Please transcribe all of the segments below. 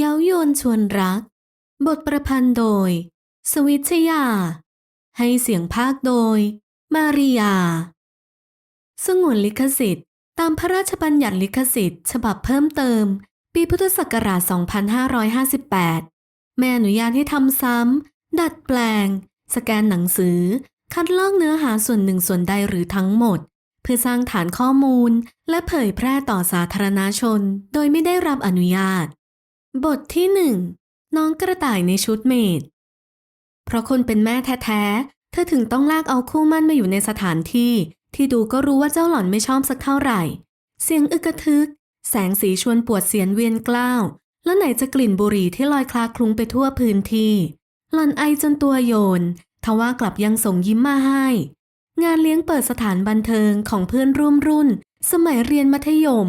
เย้ายวนชวนรัก บทประพันธ์โดย สวิชยา ให้เสียงภาคโดย มาริยา สงวนลิขสิทธิ์ ตามพระราชบัญญัติลิขสิทธิ์ ฉบับเพิ่มเติม ปีพุทธศักราช 2558ไม่อนุญาตให้ทำซ้ำ ดัดแปลง สแกนหนังสือ คัดลอกเนื้อหาส่วนหนึ่งส่วนใดหรือทั้งหมดเพื่อสร้างฐานข้อมูลและเผยแพร่ต่อสาธารณชน โดยไม่ได้รับอนุญาต บทที่หนึ่งน้องกระต่ายในชุดเมด เพราะคนเป็นแม่แท้ๆ เธอถึงต้องลากเอาคู่มั่นมาอยู่ในสถานที่ ที่ดูก็รู้ว่าเจ้าหล่อนไม่ชอบสักเท่าไหร่ เสียงอึกกระทึก แสงสีชวนปวดเสียนเวียนกล้าว แล้วไหนจะกลิ่นบุหรี่ที่ลอยคลาคลุ้งไปทั่วพื้นที่ หล่อนไอจนตัวโยน ทว่ากลับยังส่งยิ้มมาให้ งานเลี้ยงเปิดสถานบันเทิงของเพื่อนร่วมรุ่น สมัยเรียนมัธยม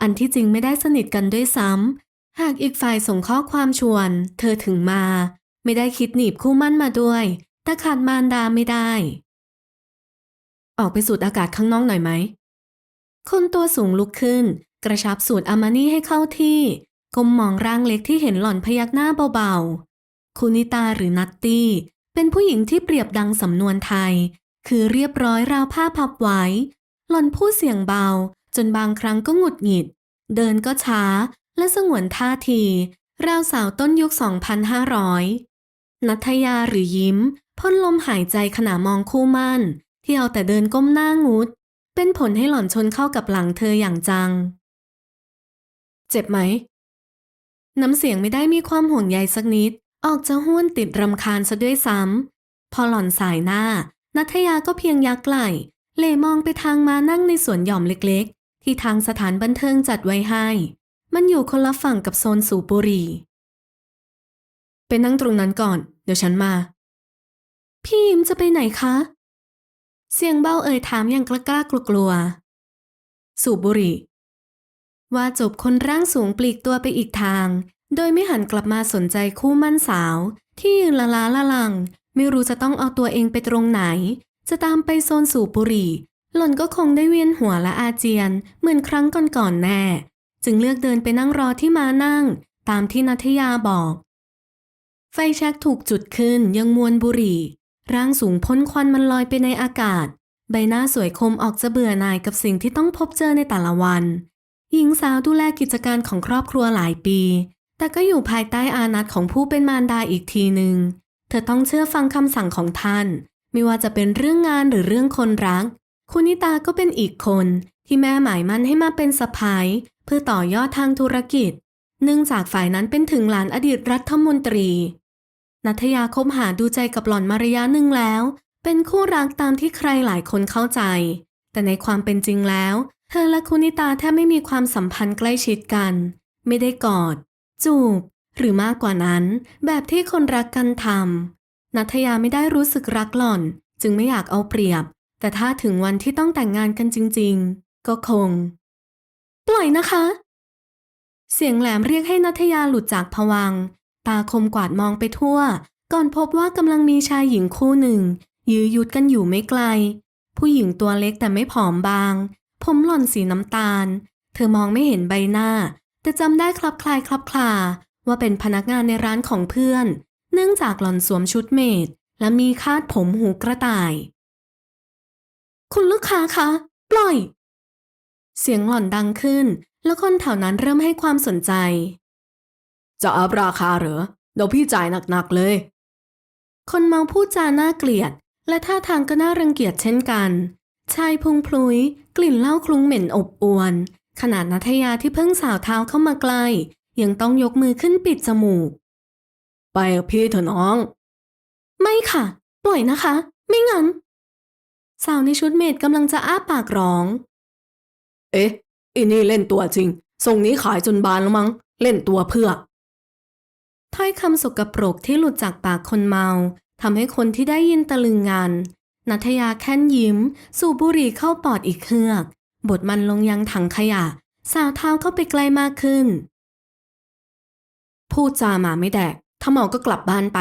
อันที่จริงไม่ได้สนิทกันด้วยซ้ำ หากอีกฝ่ายส่งข้อความชวน เธอถึงมา ไม่ได้คิดหนีบคู่มั่นมาด้วย แต่ขาดมารดาไม่ได้ ออกไปสูดอากาศข้างนอกหน่อยไหม คนตัวสูงลุกขึ้น กระชับสูดอามานี่ให้เข้าที่ก้มมองร่างเล็กที่เห็นหล่อนพยักหน้าเบาๆ คุนิตาหรือนัตตี้ เป็นผู้หญิงที่เปรียบดังสำนวนไทย คือเรียบร้อยราวผ้าพับไว้ หล่อนพูดเสียงเบา จนบางครั้งก็หงุดหงิด เดินก็ช้า และสงวนท่าทีราวสาวต้นยุค 2,500 นัทยาหรือยิ้มพ่นลมหายใจขณะมองคู่มั่น ที่เอาแต่เดินก้มหน้างุด เป็นผลให้หล่อนชนเข้ากับหลังเธออย่างจัง เจ็บไหม น้ำเสียงไม่ได้มีความห่วงใยสักนิด ออกจะห้วนติดรำคาญซะด้วยซ้ำ พอหล่อนสายหน้า นัทยาก็เพียงยักไหล่เหลมองไปทางมานั่งในสวนหย่อมเล็ก ๆ ที่ทางสถานบันเทิงจัดไว้ให้ มันอยู่คนละฝั่งกับโซนสูบบุหรี่ไปนั่งตรงนั้นก่อน เดี๋ยวฉันมา พี่ยิมจะไปไหนคะ เสียงเบ้าเอ่ยถามอย่างกล้ากล้ากลัวกลัวๆ สูบบุหรี่ ว่าจบคนร่างสูงปลีกตัวไปอีกทาง โดยไม่หันกลับมาสนใจคู่มั่นสาว ที่ยืนละล้าละลัง ไม่รู้จะต้องเอาตัวเองไปตรงไหน จะตามไปโซนสูบบุหรี่ หล่อนก็คงได้เวียนหัวและอาเจียน เหมือนครั้งก่อนๆแน่ จึงเลือกเดินไปนั่งรอที่มานั่ง ตามที่นัทยาบอก ไฟแช็กถูกจุดขึ้นยังมวนบุหรี่ ร่างสูงพ้นควันมันลอยไปในอากาศ ใบหน้าสวยคมออกจะเบื่อหน่ายกับสิ่งที่ต้องพบเจอในแต่ละวัน หญิงสาวดูแลกิจการของครอบครัวหลายปี แต่ก็อยู่ภายใต้อานัตของผู้เป็นมารดาอีกทีหนึ่งเธอต้องเชื่อฟังคำสั่งของท่าน ไม่ว่าจะเป็นเรื่องงานหรือเรื่องคนรัก คุณนิตาก็เป็นอีกคนที่แม่หมายมั่นให้มาเป็นสะพ้าย เพื่อต่อยอดทางธุรกิจ เนื่องจากฝ่ายนั้นเป็นถึงหลานอดีตรัฐมนตรี นัทยาคบหาดูใจกับหล่อนมาระยะหนึ่งแล้ว เป็นคู่รักตามที่ใครหลายคนเข้าใจ แต่ในความเป็นจริงแล้ว เธอและคุณิตาแทบไม่มีความสัมพันธ์ใกล้ชิดกัน ไม่ได้กอด จูบ หรือมากกว่านั้น แบบที่คนรักกันทำนัทยาไม่ได้รู้สึกรักหล่อน จึงไม่อยากเอาเปรียบ แต่ถ้าถึงวันที่ต้องแต่งงานกันจริง ๆ ก็คง ปล่อยนะคะ เสียงแหลมเรียกให้นัทยาหลุดจากผวัง ตาคมกวาดมองไปทั่ว ก่อนพบว่ากำลังมีชายหญิงคู่หนึ่ง ยื้อยุดกันอยู่ไม่ไกล ผู้หญิงตัวเล็กแต่ไม่ผอมบาง ผมหล่อนสีน้ำตาล เธอมองไม่เห็นใบหน้า แต่จำได้คลับคลายคลับคลาว่าเป็นพนักงานในร้านของเพื่อน เนื่องจากหล่อนสวมชุดเมดและมีคาดผมหูกระต่าย คุณลูกค้าคะ ปล่อย เสียงหล่อนดังขึ้น แล้วคนแถวนั้นเริ่มให้ความสนใจ จะอัพราคาเหรอ เดี๋ยวพี่จ่ายหนักๆเลย คนเมาพูดจาน่าเกลียด และท่าทางก็น่ารังเกียจเช่นกัน ชายพุงพลุย กลิ่นเหล้าคลุ้งเหม็นอบอวน ขนาดนัทยาที่เพิ่งสาวเท้าเข้ามาใกล้ยังต้องยกมือขึ้นปิดจมูก ไปกับพี่เถอะน้อง ไม่ค่ะ ปล่อยนะคะ ไม่งั้น สาวในชุดเมดกำลังจะอ้าปากร้อง เอ๊ะอินี่เล่นตัวจริง ทรงนี้ขายจนบานแล้วมั้ง เล่นตัวเพื่อ ถ้อยคำสกปรกที่หลุดจากปากคนเมาทำให้คนที่ได้ยินตะลึงงาน นัทยาแค้นยิ้ม สูบบุหรี่เข้าปอดอีกเฮือกบดมันลงยังถังขยะ สาวเท้าเข้าไปใกลมากขึ้น พูดจาหมาไม่แดก ถ้าเมาก็กลับบ้านไป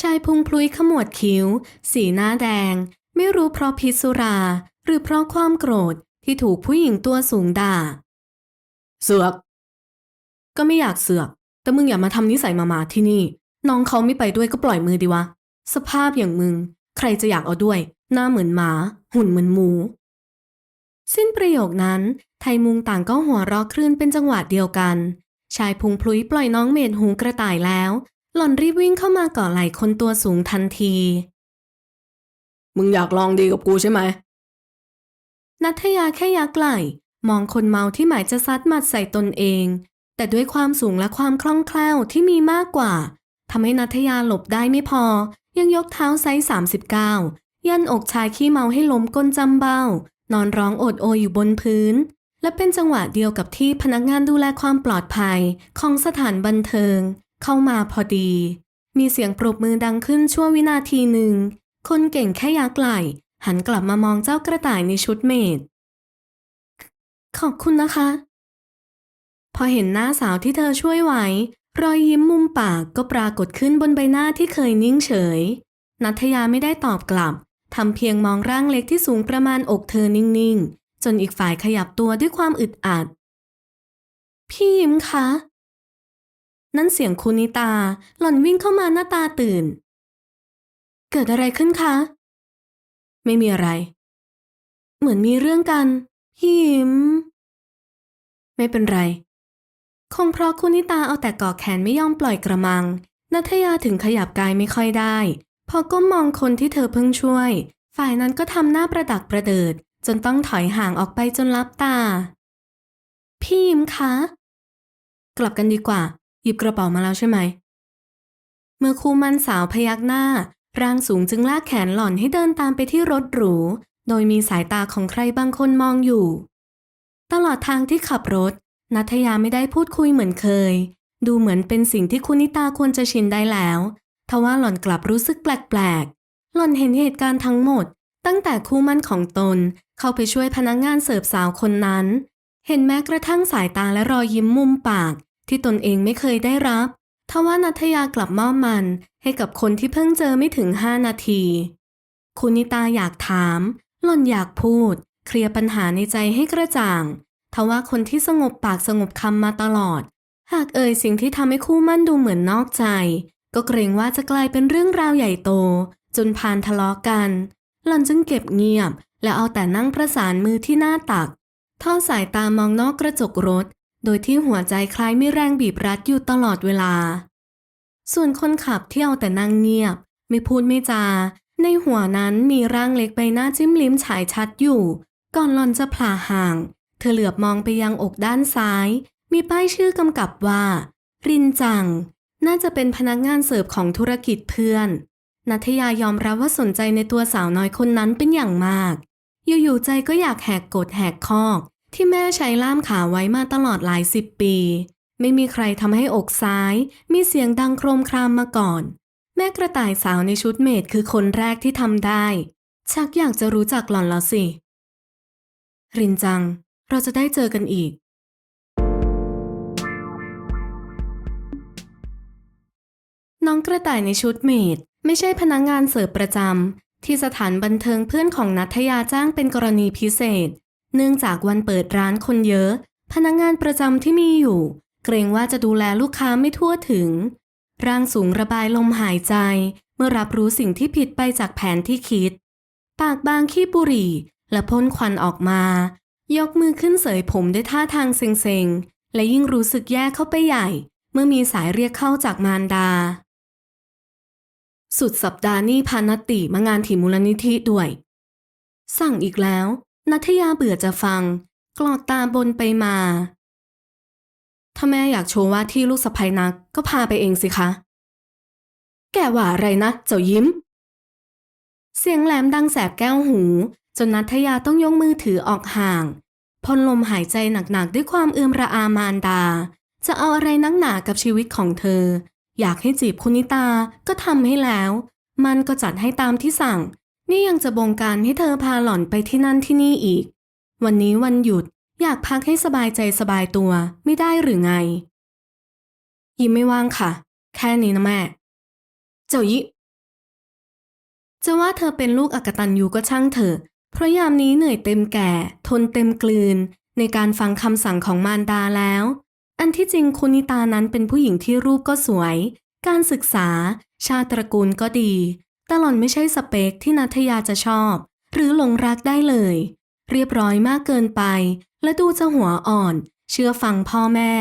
ชายพุงพลุยขมวดคิ้ว สีหน้าแดง ไม่รู้เพราะพิษสุรา หรือเพราะความโกรธ ที่ถูกผู้หญิงตัวสูงด่า เสือก ก็ไม่อยากเสือก แต่มึงอย่ามาทำนิสัยมามาที่นี่ น้องเขาไม่ไปด้วยก็ปล่อยมือดีวะ สภาพอย่างมึง ใครจะอยากเอาด้วย หน้าเหมือนหมา หุ่นเหมือนหมู สิ้นประโยคนั้น ไทยมุงต่างก็หัวเราะคลื่นเป็นจังหวะเดียวกัน ชายพุงพลุยปล่อยน้องเมดหูกระต่ายแล้ว หล่อนรีบวิ่งเข้ามาก่อไหล่คนตัวสูงทันที มึงอยากลองดีกับกูใช่ไหม นัทยาแค่ยักไหล่มองคนเมาที่หมายจะซัดหมัดใส่ตนเอง แต่ด้วยความสูงและความคล่องแคล่วที่มีมากกว่าทำให้นัทยาหลบได้ไม่พอ ยังยกเท้าไซส์39 ยันอกชายขี้เมาให้ล้มก้นจำเบ้า นอนร้องโอดโอยอยู่บนพื้น และเป็นจังหวะเดียวกับที่พนักงานดูแลความปลอดภัย ของสถานบันเทิง เข้ามาพอดี มีเสียงปรบมือดังขึ้นชั่ววินาทีหนึ่ง คนเก่งแค่ยักไหล่ หันกลับมามองเจ้ากระต่ายในชุดเมด ขอบคุณนะคะ พอเห็นหน้าสาวที่เธอช่วยไว้ รอยยิ้มมุมปากก็ปรากฏขึ้นบนใบหน้าที่เคยนิ่งเฉย นัทยาไม่ได้ตอบกลับ ทำเพียงมองร่างเล็กที่สูงประมาณอกเธอนิ่งๆ จนอีกฝ่ายขยับตัวด้วยความอึดอัด พี่ยิ้มคะ นั่นเสียงคุณนิตา หล่อนวิ่งเข้ามาหน้าตาตื่น เกิดอะไรขึ้นคะ ไม่มีอะไร เหมือนมีเรื่องกัน พี่ยิมไม่เป็นไร คงเพราะคุณนิตาเอาแต่ก่อแขนไม่ยอมปล่อยกระมัง นัทยาถึงขยับกายไม่ค่อยได้ พอก้มมองคนที่เธอเพิ่งช่วย ฝ่ายนั้นก็ทำหน้าประดักประเดิด จนต้องถอยห่างออกไปจนลับตา พี่ยิ้มคะ กลับกันดีกว่า หยิบกระเป๋ามาแล้วใช่ไหมเมื่อคู่มันสาวพยักหน้า ร่างสูงจึงลากแขนหล่อนให้เดินตามไปที่รถหรู โดยมีสายตาของใครบางคนมองอยู่ ตลอดทางที่ขับรถ นัทยาไม่ได้พูดคุยเหมือนเคย ดูเหมือนเป็นสิ่งที่คุณนิตาควรจะชินได้แล้วทว่าหล่อนกลับรู้สึกแปลกๆ หล่อนเห็นเหตุการณ์ทั้งหมด ตั้งแต่คู่มั่นของตนเข้าไปช่วยพนักงานเสิร์ฟสาวคนนั้น เห็นแม้กระทั่งสายตาและรอยยิ้มมุมปาก ที่ตนเองไม่เคยได้รับทว่านัทยากลับมอบมัน ให้กับคนที่เพิ่งเจอไม่ถึงห้านาที คุณนิตาอยากถาม หล่อนอยากพูด เคลียร์ปัญหาในใจให้กระจ่างทว่าคนที่สงบปากสงบคำมาตลอด หากเอ่ยสิ่งที่ทำให้คู่มั่นดูเหมือนนอกใจ ก็เกรงว่าจะกลายเป็นเรื่องราวใหญ่โต จนพานทะเลาะกัน หล่อนจึงเก็บเงียบ และเอาแต่นั่งประสานมือที่หน้าตักทอดสายตามองนอกกระจกรถ โดยที่หัวใจคล้ายมีแรงบีบรัดอยู่ตลอดเวลา ส่วนคนขับที่เอาแต่นั่งเงียบ ไม่พูดไม่จา ในหัวนั้นมีร่างเล็กใบหน้าจิ้มลิ้มฉายชัดอยู่ ก่อนหลอนจะพลาห่าง เธอเหลือบมองไปยังอกด้านซ้าย มีป้ายชื่อกำกับว่า รินจัง น่าจะเป็นพนักงานเสิร์ฟของธุรกิจเพื่อน นัทยายอมรับว่าสนใจในตัวสาวน้อยคนนั้นเป็นอย่างมาก อยู่ๆใจก็อยากแหกกฎแหกคอก ที่แม่ใช้ล่ามขาไว้มาตลอดหลายสิบปี ไม่มีใครทำให้อกซ้าย มีเสียงดังโครมครามมาก่อน แม่กระต่ายสาวในชุดเมดคือคนแรกที่ทำได้ ชักอยากจะรู้จักหล่อนแล้วสิ รินจัง เราจะได้เจอกันอีก น้องกระต่ายในชุดเมดไม่ใช่พนักงงานเสิร์ฟประจำที่สถานบันเทิงเพื่อนของนัทยาจ้างเป็นกรณีพิเศษ เนื่องจากวันเปิดร้านคนเยอะ พนักงงานประจำที่มีอยู่ เกรงว่าจะดูแลลูกค้าไม่ทั่วถึง ร่างสูงระบายลมหายใจ เมื่อรับรู้สิ่งที่ผิดไปจากแผนที่คิด ปากบางขี้บุหรี่ และพ่นควันออกมา ยกมือขึ้นเสยผมด้วยท่าทางเซ็งๆ และยิ่งรู้สึกแย่เข้าไปใหญ่ เมื่อมีสายเรียกเข้าจากมารดา สุดสัปดาห์นี้พานติมางานที่มูลนิธิด้วย สั่งอีกแล้ว นัทยาเบื่อจะฟัง กลอดตาบนไปมา ถ้าแม่อยากโชว์ว่าที่ลูกสะใภ้นัก ก็พาไปเองสิคะ แกว่าอะไรนะ เจ้ายิ้ม เสียงแหลมดังแสบแก้วหู จนนัทยาต้องยกมือถือออกห่างพ่นลมหายใจหนักๆด้วยความเอือมระอามานดา จะเอาอะไรนักหนากับชีวิตของเธอ อยากให้จีบคุณนิตาก็ทำให้แล้ว มันก็จัดให้ตามที่สั่ง นี่ยังจะบงการให้เธอพาหล่อนไปที่นั่นที่นี่อีก วันนี้วันหยุด อยากพักให้สบายใจสบายตัวไม่ได้หรือไง ยิ้มไม่ว่างค่ะ แค่นี้นะแม่ เจ้ายิจะว่าเธอเป็นลูกอกตันยูก็ช่างเถอะ เพราะยามนี้เหนื่อยเต็มแก่ ทนเต็มกลืน ในการฟังคำสั่งของมารดาแล้ว อันที่จริงคุณนิตานั้นเป็นผู้หญิงที่รูปก็สวย การศึกษา ชาติตระกูลก็ดีแต่หล่อนไม่ใช่สเปคที่นัทยาจะชอบ หรือหลงรักได้เลย เรียบร้อยมากเกินไป และดูจะหัวอ่อน เชื่อฟังพ่อแม่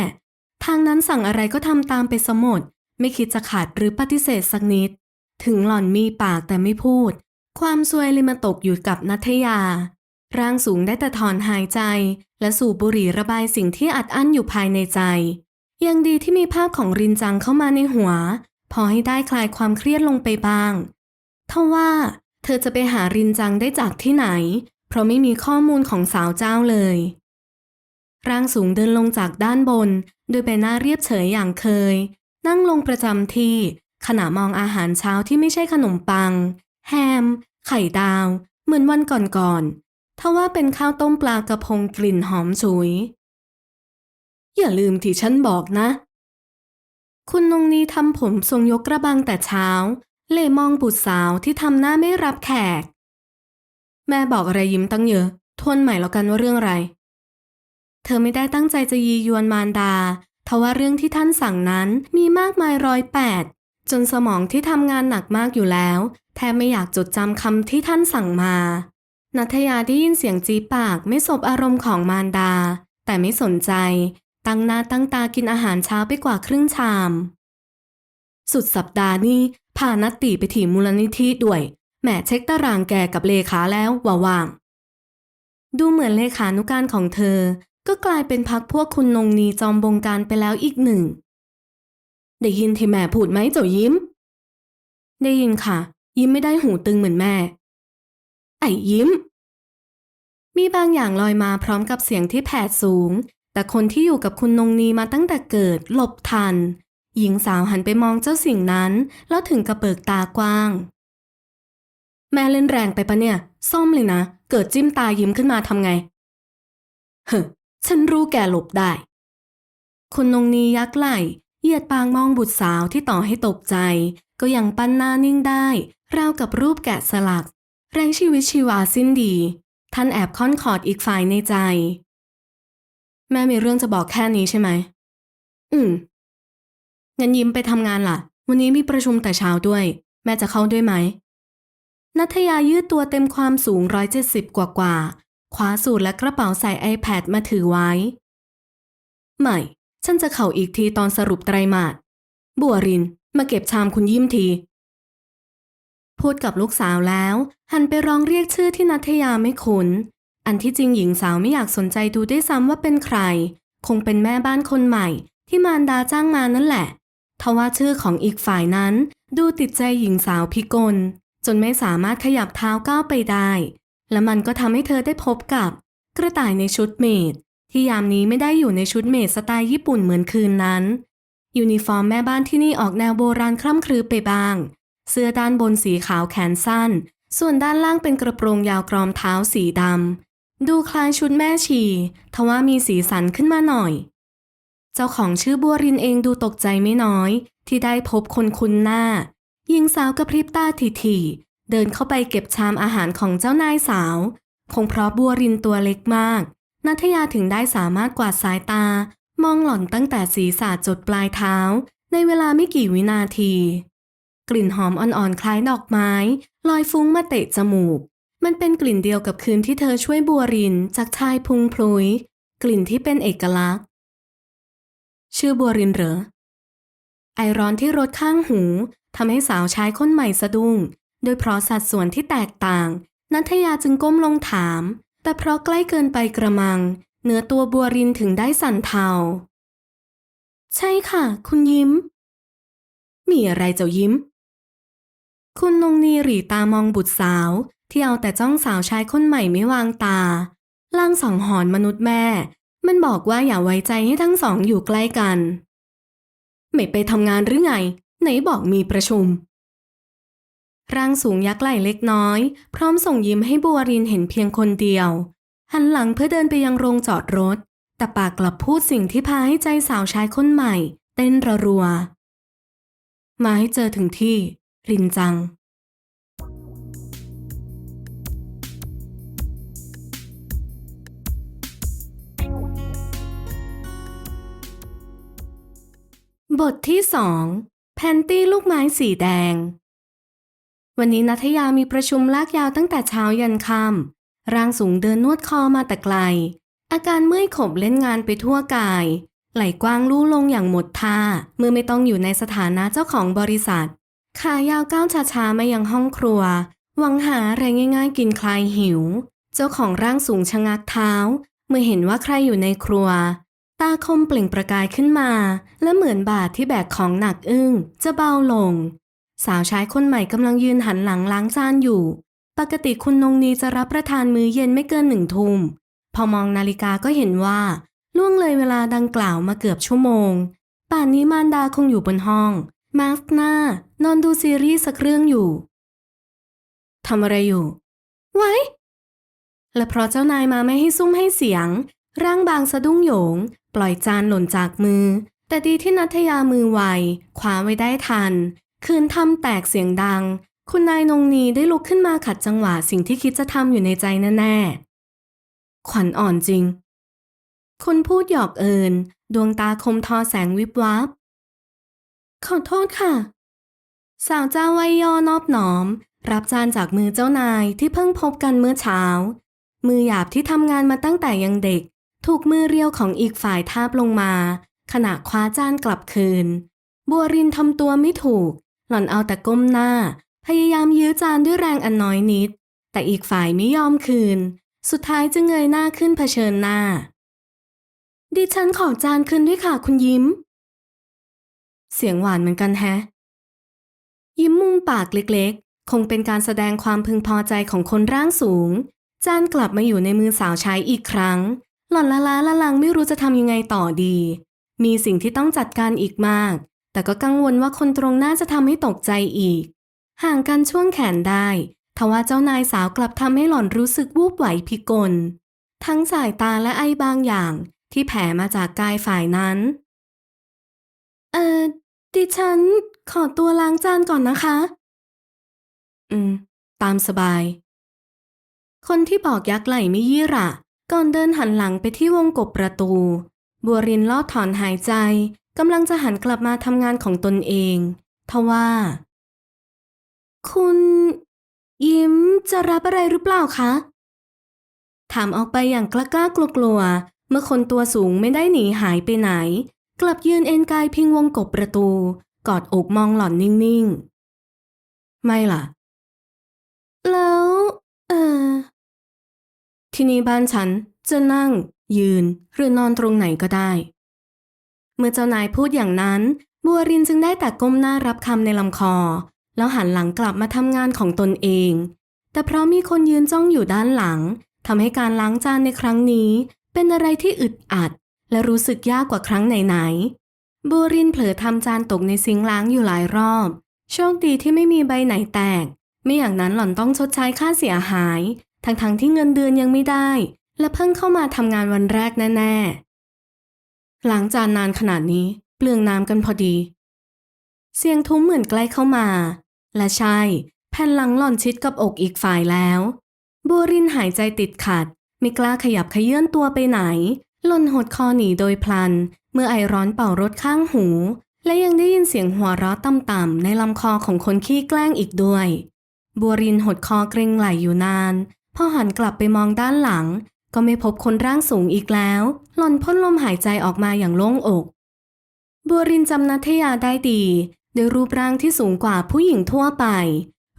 ทางนั้นสั่งอะไรก็ทำตามไปสมด ไม่คิดจะขาดหรือปฏิเสธสักนิด ถึงหล่อนมีปากแต่ไม่พูด ความซวยเลยมาตกอยู่กับนัทยา ร่างสูงได้แต่ถอนหายใจ และสูบบุหรี่ระบายสิ่งที่อัดอั้นอยู่ภายในใจ ยังดีที่มีภาพของรินจังเข้ามาในหัว พอให้ได้คลายความเครียดลงไปบ้างทว่าเธอจะไปหารินจังได้จากที่ไหน เพราะไม่มีข้อมูลของสาวเจ้าเลย ร่างสูงเดินลงจากด้านบน โดยใบหน้าเรียบเฉยอย่างเคย นั่งลงประจำที่ขณะมองอาหารเช้าที่ไม่ใช่ขนมปัง แฮม ไข่ดาว เหมือนวันก่อนๆทว่าเป็นข้าวต้มปลากระพงกลิ่นหอมฉุย อย่าลืมที่ฉันบอกนะ คุณนงนีทำผมทรงยกกระบังแต่เช้า เล่มองบุตรสาวที่ทำหน้าไม่รับแขก แม่บอกอะไรยิ้มตั้งเยอะ ทวนใหม่แล้วกันว่าเรื่องอะไร เธอไม่ได้ตั้งใจจะยียวนมารดาทว่าเรื่องที่ท่านสั่งนั้นมีมากมายร้อยแปดจนสมองที่ทำงานหนักมากอยู่แล้ว แทบไม่อยากจดจำคำที่ท่านสั่งมา นัทยาได้ยินเสียงจีปากไม่สบอารมณ์ของมารดา แต่ไม่สนใจ ตั้งหน้าตั้งตากินอาหารเช้าไปกว่าครึ่งชาม สุดสัปดาห์นี้พานัตตีไปถีมูลนิธิด้วยแหม่เช็คตารางแกกับเลขาแล้วว่าว่าง ดูเหมือนเลขานุการของเธอ ก็กลายเป็นพักพวกคุณนงนีจอมบงการไปแล้วอีกหนึ่ง ได้ยินที่แม่พูดไหมเจ้ายิ้ม ได้ยินค่ะ ยิ้มไม่ได้หูตึงเหมือนแม่ ไอ้ยิ้ม มีบางอย่างลอยมาพร้อมกับเสียงที่แผดสูง แต่คนที่อยู่กับคุณนงนีมาตั้งแต่เกิดหลบทัน หญิงสาวหันไปมองเจ้าสิ่งนั้น แล้วถึงกระเบิกตากว้าง แม่เล่นแรงไปปะเนี่ย ซ่อมเลยนะ เกิดจิ้มตายิ้มขึ้นมาทำไงเฮ้ ฉันรู้แกหลบได้คุณนงนียักไหล่เหยียดปางมองบุตรสาวที่ต่อให้ตกใจ ก็ยังปั้นหน้านิ่งได้ ราวกับรูปแกะสลักไร้ชีวิตชีวาสิ้นดี ท่านแอบค่อนขอดอีกฝ่ายในใจ แม่มีเรื่องจะบอกแค่นี้ใช่ไหม อืมงั้นยิ้มไปทำงานล่ะ วันนี้มีประชุมแต่เช้าด้วย แม่จะเข้าด้วยไหมนัทยายืดตัวเต็มความสูงร้อยเจ็ดสิบกว่ากว่า คว้าสูตรและกระเป๋าใส่ iPad มาถือไว้ ไม่ ฉันจะเข้าอีกทีตอนสรุปไตรมาสบัวรินมาเก็บชามคุณยิ้มที พูดกับลูกสาวแล้ว หันไปร้องเรียกชื่อที่นัทยาไม่คุ้น อันที่จริงหญิงสาวไม่อยากสนใจดูด้วยซ้ำว่าเป็นใคร คงเป็นแม่บ้านคนใหม่ ที่มารดาจ้างมานั่นแหละทว่าชื่อของอีกฝ่ายนั้น ดูติดใจหญิงสาวพิกล จนไม่สามารถขยับเท้าก้าวไปได้ และมันก็ทำให้เธอได้พบกับ กระต่ายในชุดเมดที่ยามนี้ไม่ได้อยู่ในชุดเมดสไตล์ญี่ปุ่นเหมือนคืนนั้น ยูนิฟอร์มแม่บ้านที่นี่ออกแนวโบราณคร่ำครือไปบ้าง เสื้อด้านบนสีขาวแขนสั้น ส่วนด้านล่างเป็นกระโปรงยาวกรอมเท้าสีดำดูคล้ายชุดแม่ชีทว่ามีสีสันขึ้นมาหน่อย เจ้าของชื่อบัวรินเองดูตกใจไม่น้อย ที่ได้พบคนคุ้นหน้าหญิงสาวกระพริบตาถี่ๆ เดินเข้าไปเก็บชามอาหารของเจ้านายสาว คงเพราะบัวรินตัวเล็กมาก นัทยาถึงได้สามารถกวาดสายตา มองหล่อนตั้งแต่ศีรษะจดปลายเท้า ในเวลาไม่กี่วินาที กลิ่นหอมอ่อนๆคล้ายดอกไม้ ลอยฟุ้งมาเตะจมูก มันเป็นกลิ่นเดียวกับคืนที่เธอช่วยบัวรินจากชายพุงพลุย กลิ่นที่เป็นเอกลักษณ์ ชื่อบัวรินเหรอไอร้อนที่รถข้างหูทำให้สาวใช้คนใหม่สะดุ้ง ดยเพราะสัดส่วนที่แตกต่าง นัทยาจึงก้มลงถาม แต่เพราะใกล้เกินไปกระมัง เนื้อตัวบัวรินถึงได้สั่นเทา ใช่ค่ะ คุณยิ้ม มีอะไรเจ้ายิ้ม คุณนงนีหรีตามองบุตรสาว ที่เอาแต่จ้องสาวชายคนใหม่ไม่วางตาล่างสังหรณ์มนุษย์แม่ มันบอกว่าอย่าไว้ใจให้ทั้งสองอยู่ใกล้กัน ไม่ไปทำงานหรือไง ไหนบอกมีประชุม ร่างสูงยักษ์ไหล่เล็กน้อย พร้อมส่งยิ้มให้บัวรินเห็นเพียงคนเดียว หันหลังเพื่อเดินไปยังโรงจอดรถ แต่ปากกลับพูดสิ่งที่พาให้ใจสาวชายคนใหม่ เต้นระรัว มาให้เจอถึงที่ รินจัง บทที่สองแพนตี้ลูกไม้สีแดง วันนี้นัทยามีประชุมลากยาวตั้งแต่เช้ายันค่ำร่างสูงเดินนวดคอมาแต่ไกล อาการเมื่อยขบเล่นงานไปทั่วกาย ไหลกว้างลู่ลงอย่างหมดท่า เมื่อไม่ต้องอยู่ในสถานะเจ้าของบริษัท ขายาวก้าวช้าๆมายังห้องครัว หวังหาอะไรง่ายๆกินคลายหิว เจ้าของร่างสูงชะงักเท้า เมื่อเห็นว่าใครอยู่ในครัว ตาคมเปล่งประกายขึ้นมา และเหมือนบาทที่แบกของหนักอึ้งจะเบาลง สาวใช้คนใหม่กำลังยืนหันหลังล้างจานอยู่ ปกติคุณนงนีจะรับประทานมื้อเย็นไม่เกินหนึ่งทุ่ม พอมองนาฬิกาก็เห็นว่า ล่วงเลยเวลาดังกล่าวมาเกือบชั่วโมง ป่านนี้มารดาคงอยู่บนห้องมาสหน้านอนดูซีรีส์สักเรื่องอยู่ทำอะไรอยู่ ไว้ และเพราะเจ้านายมาไม่ให้ซุ่มให้เสียง ร่างบางสะดุ้งโยง ปล่อยจานหล่นจากมือ แต่ดีที่นัทยามือไวคว้าไว้ได้ทัน คืนทำแตกเสียงดัง คุณนายนงนีได้ลุกขึ้นมาขัดจังหวะสิ่งที่คิดจะทำอยู่ในใจแน่ๆ ขวัญอ่อนจริง คุณพูดหยอกเอินดวงตาคมทอแสงวิบวับ ขอโทษค่ะ สาวเจ้าวัยย่อนอบน้อม รับจานจากมือเจ้านายที่เพิ่งพบกันเมื่อเช้า มือหยาบที่ทำงานมาตั้งแต่ยังเด็ก ถูกมือเรียวของอีกฝ่ายทาบลงมา ขณะคว้าจานกลับคืน บัวรินทำตัวไม่ถูก หล่อนเอาแต่ก้มหน้า พยายามยื้อจานด้วยแรงอันน้อยนิด แต่อีกฝ่ายไม่ยอมคืน สุดท้ายจึงเงยหน้าขึ้นเผชิญหน้า ดิฉันขอจานคืนด้วยค่ะคุณยิ้ม เสียงหวานเหมือนกันแฮะ ยิ้มมุมปากเล็กๆ คงเป็นการแสดงความพึงพอใจของคนร่างสูง จานกลับมาอยู่ในมือสาวใช้อีกครั้ง หล่อนละล้าละลังไม่รู้จะทำยังไงต่อดี มีสิ่งที่ต้องจัดการอีกมาก แต่ก็กังวลว่าคนตรงหน้าจะทำให้ตกใจอีก ห่างกันช่วงแขนได้ทว่าเจ้านายสาวกลับทำให้หล่อนรู้สึกวูบไหวพิกล ทั้งสายตาและไอบางอย่างที่แผ่มาจากกายฝ่ายนั้น เอ่อดิฉันขอตัวล้างจานก่อนนะคะ อืม ตามสบาย คนที่บอกยักไหลไม่ยี่ระก่อนเดินหันหลังไปที่วงกบประตู บัวรินลอดถอนหายใจ กำลังจะหันกลับมาทำงานของตนเองทว่า คุณ ยิ้มจะรับอะไรหรือเปล่าคะ ถามออกไปอย่างกล้ากล้ากลัวๆ เมื่อคนตัวสูงไม่ได้หนีหายไปไหน กลับยืนเอนกายพิงวงกบประตู กอดอกมองหล่อนนิ่งๆ ไม่ล่ะ แล้ว เออ ที่นี่บ้านฉันจะนั่ง ยืนหรือนอนตรงไหนก็ได้ เมื่อเจ้านายพูดอย่างนั้น บัวรินจึงได้แต่ก้มหน้ารับคำในลำคอ แล้วหันหลังกลับมาทำงานของตนเอง แต่เพราะมีคนยืนจ้องอยู่ด้านหลังทำให้การล้างจานในครั้งนี้ เป็นอะไรที่อึดอัด และรู้สึกยากกว่าครั้งไหนๆบัวรินเผลอทำจานตกในซิงล้างอยู่หลายรอบโชคดีที่ไม่มีใบไหนแตก ไม่อย่างนั้นหล่อนต้องชดใช้ค่าเสียหาย ทั้งๆที่เงินเดือนยังไม่ได้ และเพิ่งเข้ามาทำงานวันแรกแน่ๆ ล้างจานนานขนาดนี้ เปลืองน้ำกันพอดี เสียงทุ้มเหมือนใกล้เข้ามา และใช่ แผ่นหลังหล่อนชิดกับอกอีกฝ่ายแล้วบัวรินหายใจติดขัด ไม่กล้าขยับขยื่นตัวไปไหน หล่นหดคอหนีโดยพลัน เมื่อไอร้อนเป่ารถข้างหู และยังได้ยินเสียงหัวเราะต่ำๆในลำคอของคนขี้แกล้งอีกด้วย บัวรินหดคอเกรงไหลอยู่นาน พอหันกลับไปมองด้านหลัง ก็ไม่พบคนร่างสูงอีกแล้ว หล่อนพ่นลมหายใจออกมาอย่างโล่งอก บัวรินจำนัทยาได้ดีด้วยรูปร่างที่สูงกว่าผู้หญิงทั่วไป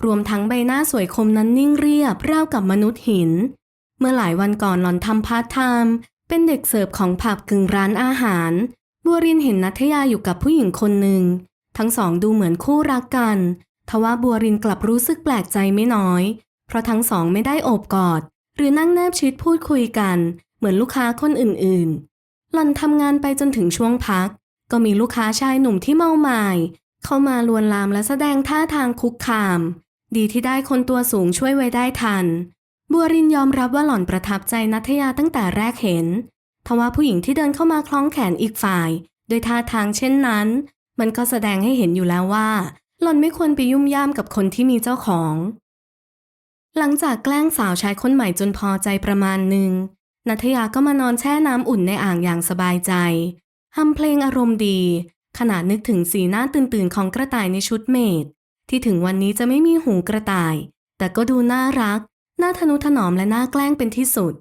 รวมทั้งใบหน้าสวยคมนั้นนิ่งเรียบราวกับมนุษย์หิน เมื่อหลายวันก่อนหล่อนทำพาร์ทไทม์เป็นเด็กเสิร์ฟของผับกึ่งร้านอาหาร บัวรินเห็นนัทยาอยู่กับผู้หญิงคนหนึ่ง ทั้งสองดูเหมือนคู่รักกันทว่าบัวรินกลับรู้สึกแปลกใจไม่น้อย เพราะทั้งสองไม่ได้โอบกอด หรือนั่งแนบชิดพูดคุยกัน เหมือนลูกค้าคนอื่นๆ หล่อนทำงานไปจนถึงช่วงพัก ก็มีลูกค้าชายหนุ่มที่เมาหมาย เข้ามาลวนลามและแสดงท่าทางคุกคาม ดีที่ได้คนตัวสูงช่วยไว้ได้ทัน บัวรินยอมรับว่าหล่อนประทับใจนัทยาตั้งแต่แรกเห็นทว่าผู้หญิงที่เดินเข้ามาคล้องแขนอีกฝ่ายโดยท่าทางเช่นนั้น มันก็แสดงให้เห็นอยู่แล้วว่า หล่อนไม่ควรไปยุ่มย่ามกับคนที่มีเจ้าของ หลังจากแกล้งสาวใช้คนใหม่จนพอใจประมาณหนึ่งนัทยาก็มานอนแช่น้ำอุ่นในอ่างอย่างสบายใจทำเพลงอารมณ์ดี ขณะนึกถึงสีหน้าตื่นๆของกระต่ายในชุดเมดที่ถึงวันนี้จะไม่มีหูกระต่าย แต่ก็ดูน่ารัก น่าทนุถนอมและน่าแกล้งเป็นที่สุด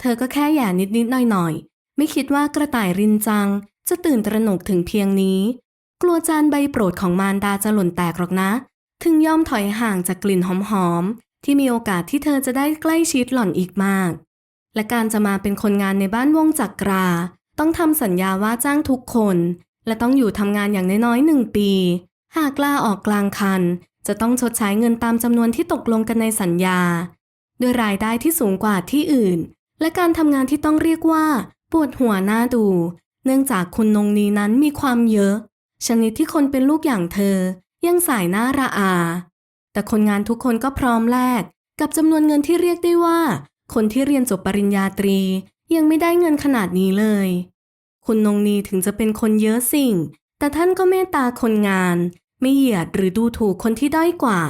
เธอก็แค่แหย่นิดๆหน่อยๆ ไม่คิดว่ากระต่ายรินจัง จะตื่นตระหนกถึงเพียงนี้ กลัวจานใบโปรดของมารดาจะหล่นแตกหรอกนะ ถึงยอมถอยห่างจากกลิ่นหอม ที่มีโอกาสที่เธอจะได้ใกล้ชิดหล่อนอีกมาก และการจะมาเป็นคนงานในบ้านวงจักรา ต้องทำสัญญาว่าจ้างทุกคน และต้องอยู่ทำงานอย่างน้อยๆหนึ่งปี หากลาออกกลางคัน จะต้องชดใช้เงินตามจำนวนที่ตกลงกันในสัญญา ด้วยรายได้ที่สูงกว่าที่อื่น และการทำงานที่ต้องเรียกว่า ปวดหัวหน้าดู เนื่องจากคุณนงนีนั้นมีความเยอะ ชนิดที่คนเป็นลูกอย่างเธอ ยังสายหน้าระอา แต่คนงานทุกคนก็พร้อมแลกกับจำนวนเงินที่เรียกได้ว่า คนที่เรียนจบปริญญาตรี ยังไม่ได้เงินขนาดนี้เลย คุณนงนีถึงจะเป็นคนเยอะสิ่ง แต่ท่านก็เมตตาคนงาน ไม่เหยียดหรือดูถูกคนที่ด้อยกว่า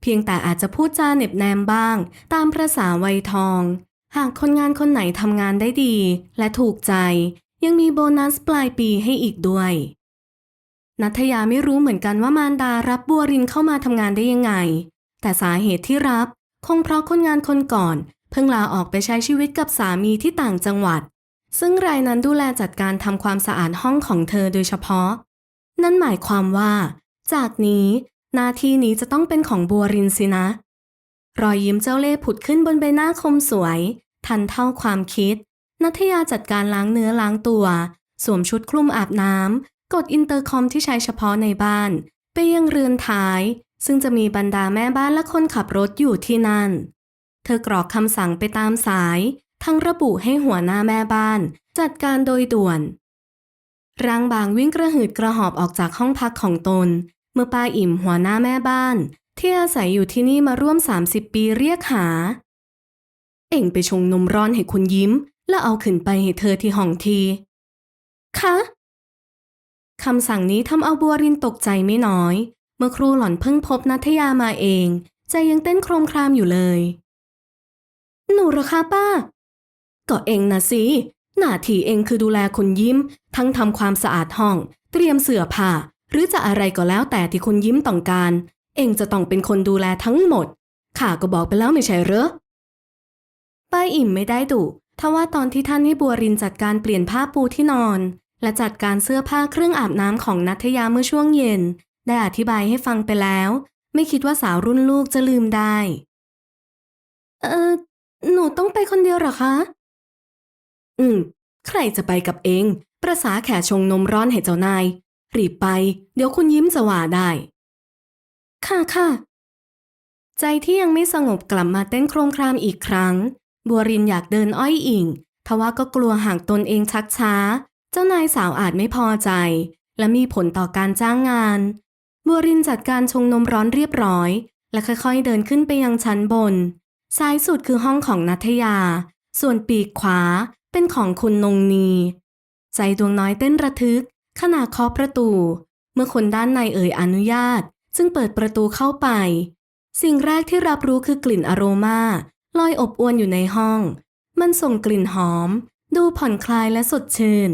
เพียงแต่อาจจะพูดจาเหน็บแนมบ้าง ตามประษาวัยทอง หากคนงานคนไหนทำงานได้ดี และถูกใจ ยังมีโบนัสปลายปีให้อีกด้วย นัทยาไม่รู้เหมือนกันว่ามารดารับบัวรินเข้ามาทำงานได้ยังไง แต่สาเหตุที่รับ คงเพราะคนงานคนก่อน เพิ่งลาออกไปใช้ชีวิตกับสามีที่ต่างจังหวัด ซึ่งรายนั้นดูแลจัดการทำความสะอาดห้องของเธอโดยเฉพาะ นั่นหมายความว่า จากนี้หน้าที่นี้จะต้องเป็นของบัวรินสินะ รอยยิ้มเจ้าเล่ห์ผุดขึ้นบนใบหน้าคมสวย ทันเท่าความคิด นัทยาจัดการล้างเนื้อล้างตัว สวมชุดคลุมอาบน้ำ กดอินเตอร์คอมที่ใช้เฉพาะในบ้าน ไปยังเรือนท้าย ซึ่งจะมีบรรดาแม่บ้านและคนขับรถอยู่ที่นั่น เธอกรอกคำสั่งไปตามสาย ทั้งระบุให้หัวหน้าแม่บ้าน จัดการโดยด่วนร่างบางวิ่งกระหืดกระหอบออกจากห้องพักของตน เมื่อป้าอิ่มหัวหน้าแม่บ้าน ที่อาศัยอยู่ที่นี่มาร่วม 30 ปีเรียกหา เอ็งไปชงนมร้อนให้คุณยิ้ม แล้วเอาขึ้นไปให้เธอที่ห้องที คะ คำสั่งนี้ทำเอาบัวรินตกใจไม่น้อย เมื่อครูหล่อนเพิ่งพบนัทยามาเอง ใจยังเต้นโครมครามอยู่เลย หนูหรอคะป้า ก็เองนะสิ หน้าที่เองคือดูแลคุณยิ้ม ทั้งทำความสะอาดห้อง เตรียมเสื้อผ้า หรือจะอะไรก็แล้วแต่ที่คุณยิ้มต้องการ เองจะต้องเป็นคนดูแลทั้งหมดข้าก็บอกไปแล้วไม่ใช่เหรอป้าอิ่มไม่ได้ดุทว่าตอนที่ท่านให้บัวรินจัดการเปลี่ยนผ้าปูที่นอน และจัดการเสื้อผ้าเครื่องอาบน้ำของนัทยาเมื่อช่วงเย็น ได้อธิบายให้ฟังไปแล้ว ไม่คิดว่าสาวรุ่นลูกจะลืมได้ เออหนูต้องไปคนเดียวหรอคะ อืม ใครจะไปกับเอง ประสาแค่ชงนมร้อนให้เจ้านาย รีบไป เดี๋ยวคุณยิ้มจะว่าได้ ค่ะค่ะใจที่ยังไม่สงบกลับมาเต้นโครมครามอีกครั้ง บัวรินอยากเดินอ้อยอิงทว่าก็กลัวห่ากตนเองชักช้า เจ้านายสาวอาจไม่พอใจ และมีผลต่อการจ้างงาน บัวรินจัดการชงนมร้อนเรียบร้อย และค่อยๆเดินขึ้นไปยังชั้นบน ซ้ายสุดคือห้องของนัทยา ส่วนปีกขวาเป็นของคุณนงนี ใจดวงน้อยเต้นระทึก ขณะเคาะประตู เมื่อคนด้านในเอ่ยอนุญาต ซึ่งเปิดประตูเข้าไป สิ่งแรกที่รับรู้คือกลิ่นอโรมาลอยอบอวนอยู่ในห้อง มันส่งกลิ่นหอม ดูผ่อนคลายและสดชื่น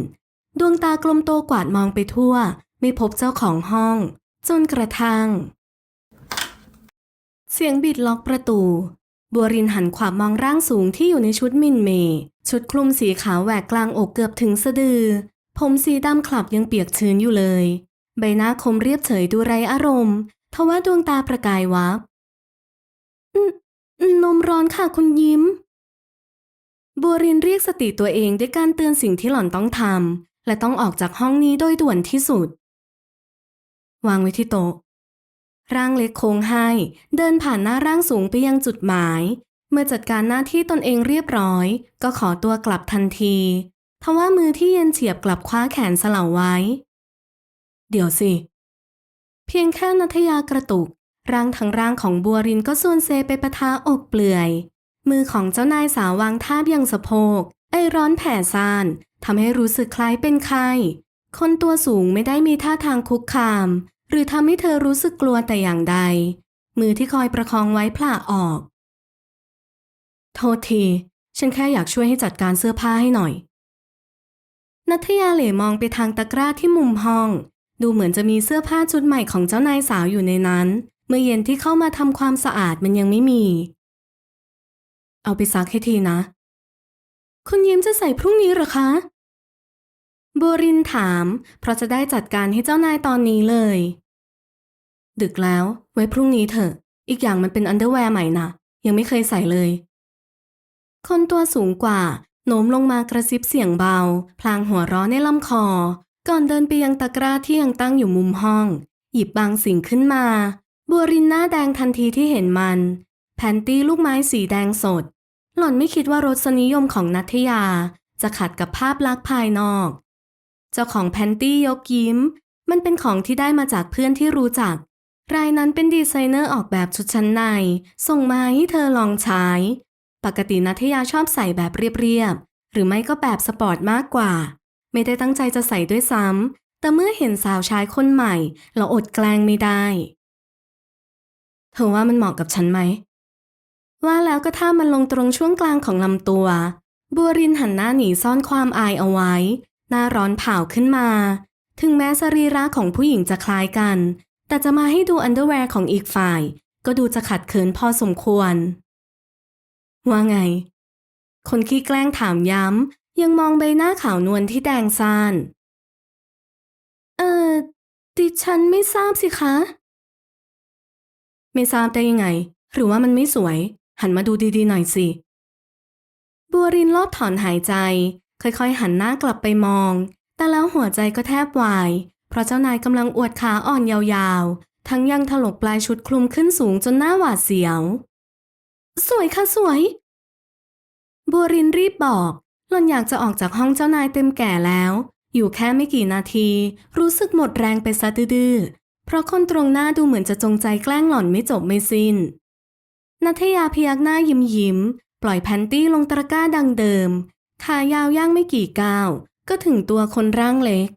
ดวงตากลมโตกวาดมองไปทั่ว ไม่พบเจ้าของห้อง จนกระทั่ง เสียงบิดล็อกประตู บัวรินหันขวามองร่างสูงที่อยู่ในชุดมินเม ชุดคลุมสีขาวแหวกกลางอกเกือบถึงสะดือ ผมสีดำคลับยังเปียกชื้นอยู่เลย ใบหน้าคมเรียบเฉยดูไรอารมณ์ ทว่าดวงตาประกายวับนนมร้อนค่ะคุณยิ้ม บัวรินเรียกสติตัวเองด้วยการเตือนสิ่งที่หล่อนต้องทำ และต้องออกจากห้องนี้โดยด่วนที่สุด วางไว้ที่โต๊ะ ร่างเล็กโค้งให้ เดินผ่านหน้าร่างสูงไปยังจุดหมาย เมื่อจัดการหน้าที่ตนเองเรียบร้อย ก็ขอตัวกลับทันทีทว่ามือที่เย็นเฉียบกลับคว้าแขนสลาไว้ เดี๋ยวสิ เพียงแค่นัทยากระตุก ร่างทั้งร่างของบัวรินก็ส่วนเซไปปะทะอกเปลือย มือของเจ้านายสาววางทาบยังสะโพก ไอร้อนแผ่ซ่านทำให้รู้สึกคล้ายเป็นไข้ คนตัวสูงไม่ได้มีท่าทางคุกคาม หรือทำให้เธอรู้สึกกลัวแต่อย่างใด มือที่คอยประคองไว้ผละออก โทษที ฉันแค่อยากช่วยให้จัดการเสื้อผ้าให้หน่อย นัทยาเหล่มองไปทางตะกร้าที่มุมห้อง ดูเหมือนจะมีเสื้อผ้าชุดใหม่ของเจ้านายสาวอยู่ในนั้น เมื่อเย็นที่เข้ามาทำความสะอาดมันยังไม่มี เอาไปซักให้ทีนะ คุณยิ้มจะใส่พรุ่งนี้เหรอคะบัวรินถาม เพราะจะได้จัดการให้เจ้านายตอนนี้เลย ดึกแล้ว ไว้พรุ่งนี้เถอะ อีกอย่างมันเป็นอันเดอร์แวร์ใหม่นะยังไม่เคยใส่เลย คนตัวสูงกว่าโน้มลงมากระซิบเสียงเบา พลางหัวเร้อในลำคอ ก่อนเดินไปยังตะกร้าที่ยังตั้งอยู่มุมห้อง หยิบบางสิ่งขึ้นมา บัวรินหน้าแดงทันทีที่เห็นมัน แพนตี้ลูกไม้สีแดงสด หล่อนไม่คิดว่ารสนิยมของนัทยา จะขัดกับภาพลักษณ์ภายนอก เจ้าของแพนตี้ยกยิ้ม มันเป็นของที่ได้มาจากเพื่อนที่รู้จัก รายนั้นเป็นดีไซเนอร์ออกแบบชุดชั้นใน ส่งมาให้เธอลองใช้ ปกตินัทยาชอบใส่แบบเรียบๆ หรือไม่ก็แบบสปอร์ตมากกว่า ไม่ได้ตั้งใจจะใส่ด้วยซ้ำ แต่เมื่อเห็นสาวใช้คนใหม่ เราอดแกล้งไม่ได้ เธอว่ามันเหมาะกับฉันไหม ว่าแล้วก็ท่ามันลงตรงช่วงกลางของลำตัว บัวรินหันหน้าหนีซ่อนความอายเอาไว้ หน้าร้อนเผาขึ้นมา ถึงแม้สรีระของผู้หญิงจะคล้ายกัน แต่จะมาให้ดูอันเดอร์แวร์ของอีกฝ่าย ก็ดูจะขัดเขินพอสมควร ว่าไง คนขี้แกล้งถามย้ำ ยังมองใบหน้าขาวนวลที่แดงซ่าน เออดิฉันไม่ทราบสิคะ ไม่ทราบได้ยังไง หรือว่ามันไม่สวย หันมาดูดีๆหน่อยสิ บัวรินรอบถอนหายใจ ค่อยๆ หันหน้ากลับไปมอง แต่แล้วหัวใจก็แทบวาย เพราะเจ้านายกำลังอวดขาอ่อนยาวๆ ทั้งยังถลกปลายชุดคลุมขึ้นสูงจนหน้าหวาดเสียว สวยค่ะสวย บัวรินรีบบอก หล่อนอยากจะออกจากห้องเจ้านายเต็มแก่แล้ว อยู่แค่ไม่กี่นาที รู้สึกหมดแรงไปซะดื้อเพราะคนตรงหน้าดูเหมือนจะจงใจแกล้งหล่อนไม่จบไม่สิ้น นัทยาพยักหน้ายิ้มยิ้ม ปล่อยแพนตี้ลงตะกร้าดังเดิม ขายาวย่างไม่กี่ก้าว ก็ถึงตัวคนร่างเล็ก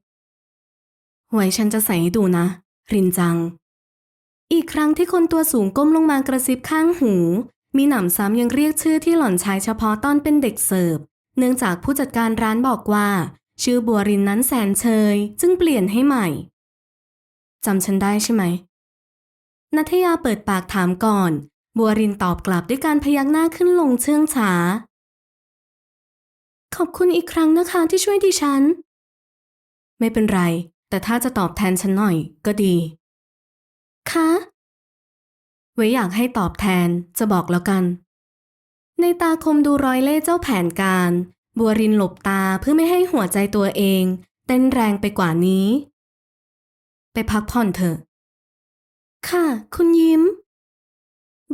ไว้ฉันจะใส่ให้ดูนะ รินจัง อีกครั้งที่คนตัวสูงก้มลงมากระซิบข้างหู มีหนำซ้ำยังเรียกชื่อที่หล่อนใช้เฉพาะตอนเป็นเด็กเสิร์ฟ เนื่องจากผู้จัดการร้านบอกว่า ชื่อบัวรินนั้นแสนเชย จึงเปลี่ยนให้ใหม่จำฉันได้ใช่ไหมนัทยาเปิดปากถามก่อน บัวรินตอบกลับด้วยการพยักหน้าขึ้นลงเชื่องช้า ขอบคุณอีกครั้งนะคะที่ช่วยดิฉัน ไม่เป็นไร แต่ถ้าจะตอบแทนฉันหน่อยก็ดี คะไว้อยากให้ตอบแทนจะบอกแล้วกัน ในตาคมดูรอยเล่เจ้าแผนการ บัวรินหลบตาเพื่อไม่ให้หัวใจตัวเอง เต้นแรงไปกว่านี้ ไปพักผ่อนเถอะ ค่ะ คุณยิ้ม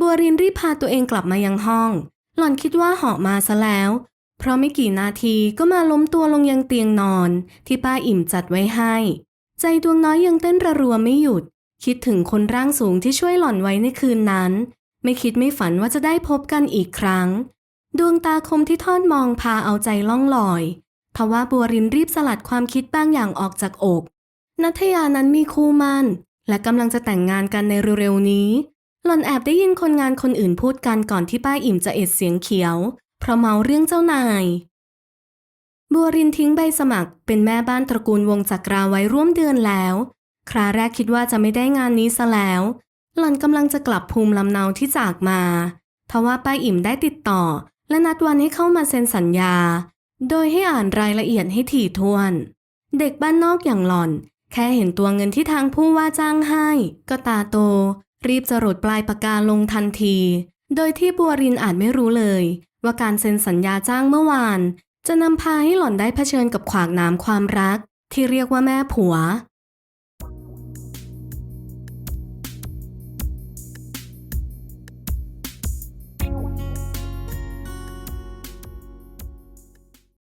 บัวรินรีบพาตัวเองกลับมายังห้อง หล่อนคิดว่าเหาะมาซะแล้ว เพราะไม่กี่นาทีก็มาล้มตัวลงยังเตียงนอน ที่ป้าอิ่มจัดไว้ให้ ใจดวงน้อยยังเต้นระรัวไม่หยุด คิดถึงคนร่างสูงที่ช่วยหล่อนไว้ในคืนนั้น ไม่คิดไม่ฝันว่าจะได้พบกันอีกครั้ง ดวงตาคมที่ทอดมองพาเอาใจล่องลอยทว่าบัวรินรีบสลัดความคิดบางอย่างออกจากอก นัทยานั้นมีคู่มั่น และกำลังจะแต่งงานกันในเร็วๆนี้ หล่อนแอบได้ยินคนงานคนอื่นพูดกันก่อนที่ป้าอิ่มจะเอ็ดเสียงเขียว เพราะเมาเรื่องเจ้านาย บัวรินทิ้งใบสมัคร เป็นแม่บ้านตระกูลวงจักราไว้ร่วมเดือนแล้ว คราแรกคิดว่าจะไม่ได้งานนี้ซะแล้ว หล่อนกำลังจะกลับภูมิลำเนาที่จากมาทว่าป้าอิ่มได้ติดต่อ และนัดวันให้เข้ามาเซ็นสัญญา โดยให้อ่านรายละเอียดให้ถี่ถ้วน เด็กบ้านนอกอย่างหล่อน แค่เห็นตัวเงินที่ทางผู้ว่าจ้างให้ ก็ตาโต รีบจรดปลายปากกาลงทันที โดยที่บัวรินอาจไม่รู้เลย ว่าการเซ็นสัญญาจ้างเมื่อวาน จะนำพาให้หล่อนได้เผชิญกับขวากน้ำความรัก ที่เรียกว่าแม่ผัว